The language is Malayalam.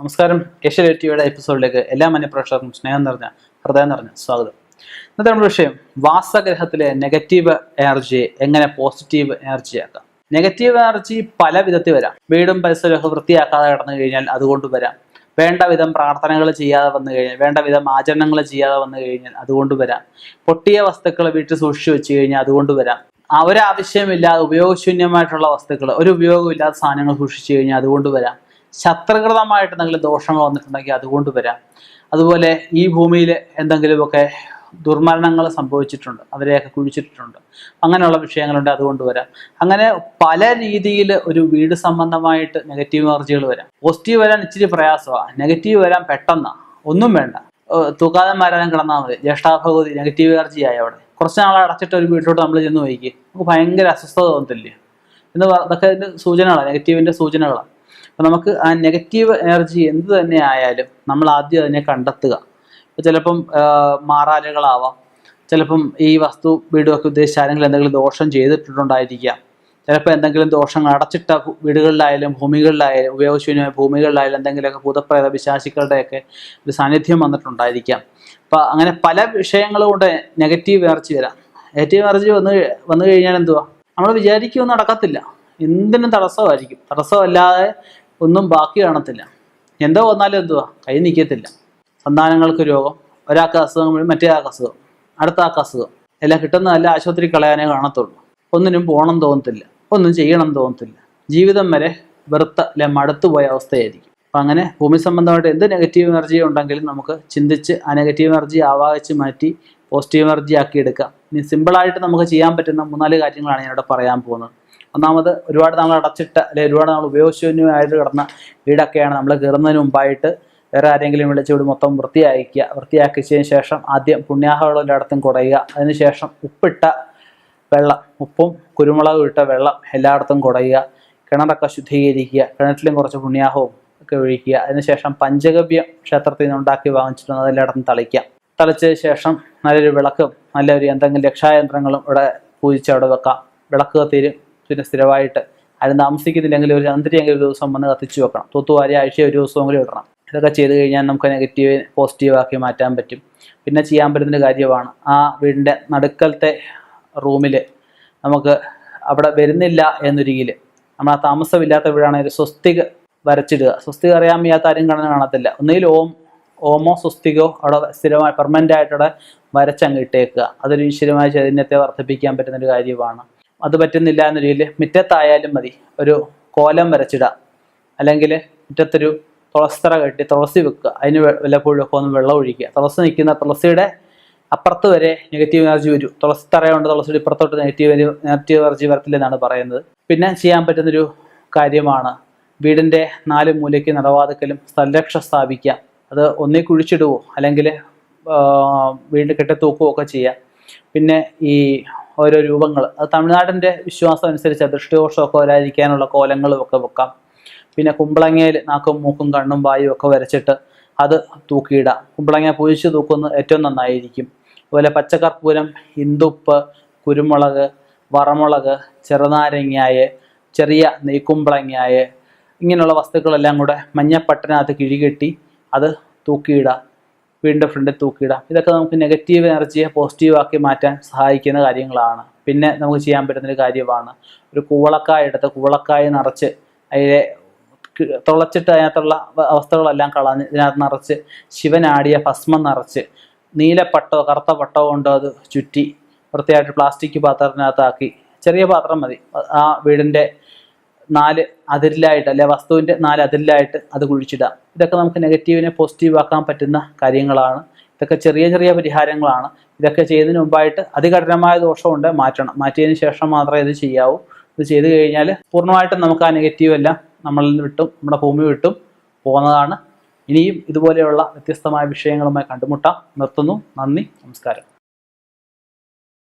നമസ്കാരം. ഏഷ്യ ടിവിയുടെ എപ്പിസോഡിലേക്ക് എല്ലാ മന്യപ്രേക്ഷകർക്കും സ്നേഹം നിറഞ്ഞ ഹൃദയം നിറഞ്ഞ സ്വാഗതം. ഇന്നത്തെ നമ്മുടെ വിഷയം വാസഗ്രഹത്തിലെ നെഗറ്റീവ് എനർജിയെ എങ്ങനെ പോസിറ്റീവ് എനർജി ആക്കാം? നെഗറ്റീവ് എനർജി പല വിധത്തിൽ വരാം. വീടും പരിസരമൊക്കെ വൃത്തിയാക്കാതെ കിടന്നു കഴിഞ്ഞാൽ അതുകൊണ്ട് വരാം. വേണ്ട വിധം പ്രാർത്ഥനകൾ ചെയ്യാതെ വന്നു കഴിഞ്ഞാൽ വേണ്ട വിധം ആചരണങ്ങൾ ചെയ്യാതെ വന്നു കഴിഞ്ഞാൽ അതുകൊണ്ട് വരാം. പൊട്ടിയ വസ്തുക്കൾ വീട്ടിൽ സൂക്ഷിച്ചു വെച്ച് കഴിഞ്ഞാൽ അതുകൊണ്ട് വരാം. ഒരാവശ്യമില്ലാതെ ഉപയോഗശൂന്യമായിട്ടുള്ള വസ്തുക്കൾ ഒരു ഉപയോഗമില്ലാത്ത സാധനങ്ങൾ സൂക്ഷിച്ചു കഴിഞ്ഞാൽ അതുകൊണ്ട് വരാം. ശത്രുകൃതമായിട്ട് എന്തെങ്കിലും ദോഷങ്ങൾ വന്നിട്ടുണ്ടെങ്കിൽ അതുകൊണ്ട് വരാം. അതുപോലെ ഈ ഭൂമിയിൽ എന്തെങ്കിലുമൊക്കെ ദുർമരണങ്ങൾ സംഭവിച്ചിട്ടുണ്ട് അവരെയൊക്കെ കുഴിച്ചിട്ടുണ്ട് അങ്ങനെയുള്ള വിഷയങ്ങളുണ്ട് അതുകൊണ്ട് വരാം. അങ്ങനെ പല രീതിയിൽ ഒരു വീട് സംബന്ധമായിട്ട് നെഗറ്റീവ് എനർജികൾ വരാം. പോസിറ്റീവ് വരാൻ ഇച്ചിരി പ്രയാസമാണ് നെഗറ്റീവ് വരാൻ പെട്ടെന്നാണ് ഒന്നും വേണ്ട. തൂക്കാതെ മാരാനും കിടന്നാൽ മതി. ജ്യേഷ്ഠാഭഗവതി നെഗറ്റീവ് എനർജി ആയി അവിടെ. കുറച്ച് നാൾ അടച്ചിട്ട് ഒരു വീട്ടിലോട്ട് നമ്മൾ ചെന്ന് പോയിക്ക് നമുക്ക് ഭയങ്കര അസ്വസ്ഥത തോന്നത്തില്ലേ? എന്ന് അതൊക്കെ അതിന്റെ സൂചനകളാണ് നെഗറ്റീവിന്റെ സൂചനകളാണ് അപ്പം നമുക്ക് ആ നെഗറ്റീവ് എനർജി എന്ത് തന്നെ ആയാലും നമ്മൾ ആദ്യം അതിനെ കണ്ടെത്തുക. ഇപ്പം ചിലപ്പം മാറാലുകളാവാം. ചിലപ്പം ഈ വസ്തു വീടുമൊക്കെ ഉദ്ദേശിച്ച ആരെങ്കിലും എന്തെങ്കിലും ദോഷം ചെയ്തിട്ടുണ്ടായിരിക്കാം. ചിലപ്പോൾ എന്തെങ്കിലും ദോഷങ്ങൾ അടച്ചിട്ട വീടുകളിലായാലും ഭൂമികളിലായാലും ഉപയോഗശൂന്യമായ ഭൂമികളിലായാലും എന്തെങ്കിലുമൊക്കെ ഭൂതപ്രേത വിശ്വാസികളുടെയൊക്കെ ഒരു സാന്നിധ്യം വന്നിട്ടുണ്ടായിരിക്കാം. അപ്പം അങ്ങനെ പല വിഷയങ്ങൾ കൊണ്ട് നെഗറ്റീവ് എനർജി വരാം. നെഗറ്റീവ് എനർജി വന്ന് വന്നു കഴിഞ്ഞാൽ എന്തുവാ? നമ്മൾ വിചാരിക്കുമെന്ന് നടക്കത്തില്ല. എന്തിനും തടസ്സമായിരിക്കും. തടസ്സമല്ലാതെ ഒന്നും ബാക്കി കാണത്തില്ല. എന്തോ വന്നാലും എന്തുവാ? കൈ നിൽക്കത്തില്ല സന്താനങ്ങൾക്ക് രോഗം ഒരാൾക്ക് അസുഖം മറ്റേ ആൾക്ക് അസുഖം അടുത്ത ആൾക്ക് അസുഖം. എല്ലാം കിട്ടുന്നതല്ല ആശുപത്രി കളയാനേ കാണത്തുള്ളൂ. ഒന്നിനും പോകണം തോന്നത്തില്ല. ഒന്നും ചെയ്യണം തോന്നത്തില്ല. ജീവിതം വരെ വെറുത്ത അല്ലെ മടുത്തു പോയ അവസ്ഥയായിരിക്കും. അപ്പം അങ്ങനെ ഭൂമി സംബന്ധമായിട്ട് എന്ത് നെഗറ്റീവ് എനർജി ഉണ്ടെങ്കിലും നമുക്ക് ചിന്തിച്ച് ആ നെഗറ്റീവ് എനർജി ആവാഹിച്ച് മാറ്റി പോസിറ്റീവ് എനർജി ആക്കി എടുക്കാം. ഇനി സിമ്പിളായിട്ട് നമുക്ക് ചെയ്യാൻ പറ്റുന്ന മൂന്നാൽ കാര്യങ്ങളാണ് ഞാനിവിടെ പറയാൻ പോകുന്നത്. ഒന്നാമത് ഒരുപാട് നമ്മൾ അടച്ചിട്ട അല്ലെങ്കിൽ ഒരുപാട് നമ്മൾ ഉപയോഗശൂന്യമായിട്ട് കിടന്ന വീടൊക്കെയാണ് നമ്മൾ കയറുന്നതിന് മുമ്പായിട്ട് വേറെ ആരെങ്കിലും വിളിച്ച് ഇവിടെ മൊത്തം വൃത്തിയാക്കുക വൃത്തിയാക്കിച്ചതിന് ശേഷം ആദ്യം പുണ്യാഹവെള്ളം എല്ലായിടത്തും കുടയുക അതിനുശേഷം ഉപ്പിട്ട വെള്ളം ഉപ്പും കുരുമുളകും ഇട്ട വെള്ളം എല്ലായിടത്തും കുടയുക കിണറൊക്കെ ശുദ്ധീകരിക്കുക കിണറ്റിലും കുറച്ച് പുണ്യാഹവും ഒക്കെ ഒഴിക്കുക. അതിനുശേഷം പഞ്ചഗവ്യം ക്ഷേത്രത്തിൽ നിന്ന് ഉണ്ടാക്കി വാങ്ങിച്ചിട്ട് അതെല്ലായിടത്തും തളിക്കുക. തളിക്കാം തളിച്ചതിന് ശേഷം നല്ലൊരു വിളക്കും നല്ലൊരു എന്തെങ്കിലും രക്ഷായന്ത്രങ്ങളും ഇവിടെ പൂജിച്ച് അവിടെ വെക്കാം. വിളക്ക് കത്തിരും പിന്നെ സ്ഥിരമായിട്ട്. അതിന് താമസിക്കുന്നില്ലെങ്കിൽ ഒരു ചന്ദ്രിയെങ്കിലും ഒരു ദിവസം വന്ന് കത്തിച്ചു വെക്കണം. തൂത്തുവാരി ആഴ്ച ഒരു ദിവസമെങ്കിലും ഇടണം. ഇതൊക്കെ ചെയ്ത് കഴിഞ്ഞാൽ നമുക്ക് നെഗറ്റീവ് പോസിറ്റീവാക്കി മാറ്റാൻ പറ്റും. പിന്നെ ചെയ്യാൻ പറ്റുന്നൊരു കാര്യമാണ്. ആ വീടിന്റെ നടുക്കലത്തെ റൂമിൽ നമുക്ക് അവിടെ വരുന്നില്ല എന്ന രീതിയിൽ നമ്മൾ ആ താമസമില്ലാത്ത വീടാണെങ്കിൽ സ്വസ്തിക വരച്ചിടുക. സ്വസ്തിക അറിയാൻ വയ്യാത്ത ആരും കാണാൻ കാണത്തില്ല. ഒന്നുകിൽ ഓം ഓമോ സ്വസ്തികോ അവിടെ സ്ഥിരമായി പെർമനന്റ് ആയിട്ടവിടെ വരച്ചങ്ങ് ഇട്ടേക്കുക. അതൊരു ഈശ്വരമായ ചൈതന്യത്തെ വർദ്ധിപ്പിക്കാൻ പറ്റുന്നൊരു കാര്യമാണ്. അത് പറ്റുന്നില്ല എന്ന രീതിയിൽ മുറ്റത്തായാലും മതി. ഒരു കോലം വരച്ചിടുക. അല്ലെങ്കിൽ മുറ്റത്തൊരു തുളസ്തറ കെട്ടി തുളസി വെക്കുക. അതിന് വെ- വല്ലപ്പോഴും ഒക്കെ ഒന്ന് വെള്ളം ഒഴിക്കുക. തുളസി നിൽക്കുന്ന തുളസിയുടെ അപ്പുറത്ത് വരെ നെഗറ്റീവ് എനർജി വരും. തുളസി തറയുണ്ട് തുളസിയുടെ ഇപ്പുറത്തോട്ട് നെഗറ്റീവ് നെഗറ്റീവ് എനർജി വരത്തില്ലെന്നാണ് പറയുന്നത്. പിന്നെ ചെയ്യാൻ പറ്റുന്നൊരു കാര്യമാണ് വീടിന്റെ നാല് മൂലയ്ക്ക് നടവാതുക്കലും സ്ഥലരക്ഷ സ്ഥാപിക്കുക. അത് ഒന്നേ കുഴിച്ചിടുവോ അല്ലെങ്കിൽ വീടിന്റെ കെട്ടിത്തൂക്കുകയോ ഒക്കെ ചെയ്യാം. പിന്നെ ഈ ഓരോ രൂപങ്ങൾ അത് തമിഴ്നാടിന്റെ വിശ്വാസം അനുസരിച്ച് ദൃഷ്ടിദോഷമൊക്കെ വരാതിരിക്കാനുള്ള കോലങ്ങളും ഒക്കെ വെക്കാം. പിന്നെ കുമ്പളങ്ങയിൽ നാക്കും മൂക്കും കണ്ണും വായും ഒക്കെ വരച്ചിട്ട് അത് തൂക്കിയിടാം. കുമ്പളങ്ങ പൂജിച്ച് തൂക്കുന്നത് ഏറ്റവും നന്നായിരിക്കും. അതുപോലെ പച്ചക്കർപ്പൂരം ഇന്ദുപ്പ് കുരുമുളക് വറമുളക് ചെറുനാരങ്ങായ് ചെറിയ നെയ്ക്കുമ്പളങ്ങായ് ഇങ്ങനെയുള്ള വസ്തുക്കളെല്ലാം കൂടെ മഞ്ഞപ്പട്ടിനകത്ത് കിഴികെട്ടി അത് തൂക്കിയിടാം. വീണ്ടും ഫ്രണ്ടിൽ തൂക്കിയിടാം. ഇതൊക്കെ നമുക്ക് നെഗറ്റീവ് എനർജിയെ പോസിറ്റീവാക്കി മാറ്റാൻ സഹായിക്കുന്ന കാര്യങ്ങളാണ്. പിന്നെ നമുക്ക് ചെയ്യാൻ പറ്റുന്നൊരു കാര്യമാണ്. ഒരു കൂവളക്കായ എടുത്ത് കൂവളക്കായ നിറച്ച് അതിലെ തുളച്ചിട്ട് അതിനകത്തുള്ള അവസ്ഥകളെല്ലാം കളഞ്ഞ് ഇതിനകത്ത് നിറച്ച് ശിവനാടിയ ഭസ്മം നിറച്ച് നീലപ്പട്ടോ കറുത്ത പട്ടോ കൊണ്ടോ അത് ചുറ്റി വൃത്തിയായിട്ട് പ്ലാസ്റ്റിക് പാത്രത്തിനകത്താക്കി. ചെറിയ പാത്രം മതി. ആ വീടിന്റെ നാല് അതിരിലായിട്ട് അല്ലെ വസ്തുവിന്റെ നാല് അതിരിലായിട്ട് അത് കുഴിച്ചിടാം ഇതൊക്കെ നമുക്ക് നെഗറ്റീവിനെ പോസിറ്റീവ് ആക്കാൻ പറ്റുന്ന കാര്യങ്ങളാണ്. ഇതൊക്കെ ചെറിയ ചെറിയ പരിഹാരങ്ങളാണ്. ഇതൊക്കെ ചെയ്തതിന് മുമ്പായിട്ട് അതികഠിനമായ ദോഷമുണ്ട്. മാറ്റണം. മാറ്റിയതിന് ശേഷം മാത്രമേ ഇത് ചെയ്യാവൂ. ഇത് ചെയ്തു കഴിഞ്ഞാൽ പൂർണമായിട്ടും നമുക്ക് ആ നെഗറ്റീവ് എല്ലാം നമ്മളിൽ നിന്ന് വിട്ടും നമ്മുടെ ഭൂമി വിട്ടും പോകുന്നതാണ്. ഇനിയും ഇതുപോലെയുള്ള വ്യത്യസ്തമായ വിഷയങ്ങളുമായി കണ്ടുമുട്ടാം. നിർത്തുന്നു. നന്ദി. നമസ്കാരം.